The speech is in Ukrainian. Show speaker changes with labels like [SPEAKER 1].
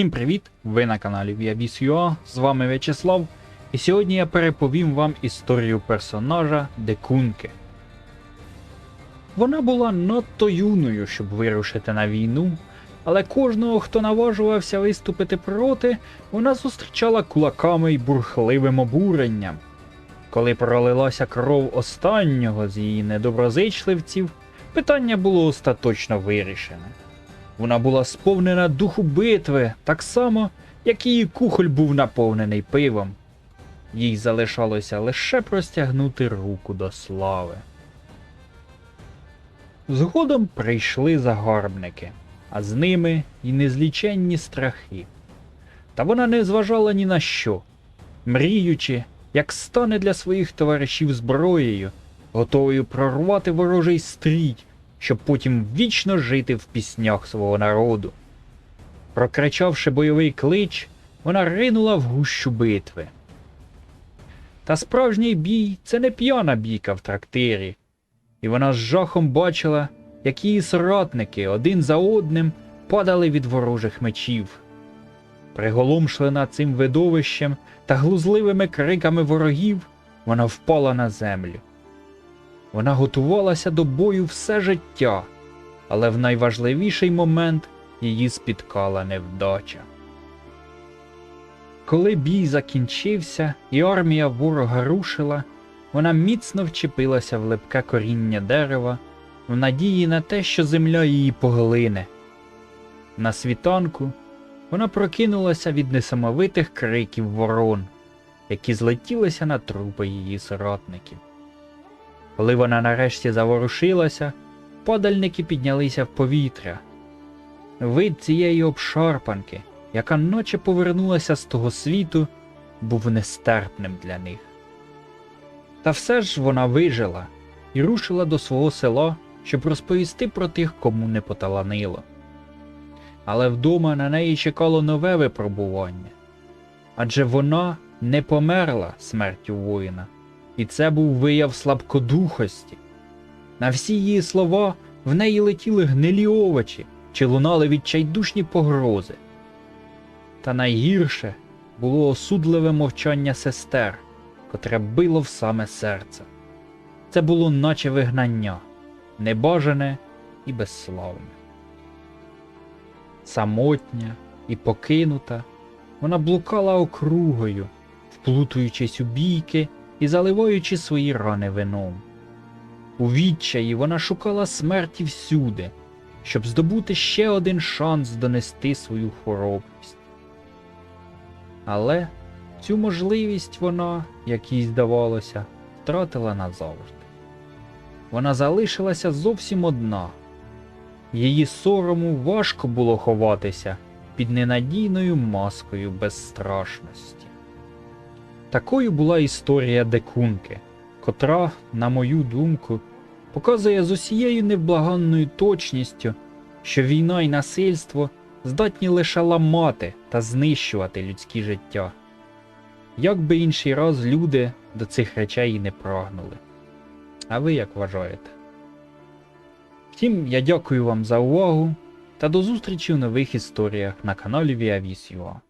[SPEAKER 1] Всім привіт! Ви на каналі Viavis.ua, з вами В'ячеслав, і сьогодні я переповім вам історію персонажа Декунки. Вона була надто юною, щоб вирушити на війну, але кожного, хто наважувався виступити проти, вона зустрічала кулаками й бурхливим обуренням. Коли пролилася кров останнього з її недоброзичливців, питання було остаточно вирішене. Вона була сповнена духу битви, так само, як її кухоль був наповнений пивом. Їй залишалося лише простягнути руку до слави. Згодом прийшли загарбники, а з ними й незліченні страхи. Та вона не зважала ні на що, мріючи, як стане для своїх товаришів зброєю, готовою прорвати ворожий стрій, щоб потім вічно жити в піснях свого народу. Прокричавши бойовий клич, вона ринула в гущу битви. Та справжній бій це не п'яна бійка в трактирі, і вона з жахом бачила, як її соратники один за одним падали від ворожих мечів. Приголомшлена цим видовищем та глузливими криками ворогів, вона впала на землю. Вона готувалася до бою все життя, але в найважливіший момент її спіткала невдача. Коли бій закінчився і армія ворога рушила, вона міцно вчепилася в липке коріння дерева в надії на те, що земля її поглине. На світанку вона прокинулася від несамовитих криків ворон, які злетілися на трупи її соратників. Коли вона нарешті заворушилася, подальники піднялися в повітря. Вид цієї обшарпанки, яка наче повернулася з того світу, був нестерпним для них. Та все ж вона вижила і рушила до свого села, щоб розповісти про тих, кому не поталанило. Але вдома на неї чекало нове випробування адже вона не померла смертю воїна і це був вияв слабкодухості. На всі її слова в неї летіли гнилі овочі чи лунали відчайдушні погрози. Та найгірше було осудливе мовчання сестер, котре било в саме серце. Це було наче вигнання, небажане і безславне. Самотня і покинута, вона блукала округою, вплутуючись у бійки і заливаючи свої рани вином. У відчаї вона шукала смерті всюди, щоб здобути ще один шанс донести свою хоробрість. Але цю можливість вона, як їй здавалося, втратила назавжди. Вона залишилася зовсім одна. Її сорому важко було ховатися під ненадійною маскою безстрашності. Такою була історія Декунки, котра, на мою думку, показує з усією невблаганною точністю, що війна і насильство здатні лише ламати та знищувати людське життя. Як би інший раз люди до цих речей і не прагнули. А ви як вважаєте? Втім, я дякую вам за увагу та до зустрічі в нових історіях на каналі Viavis.ua.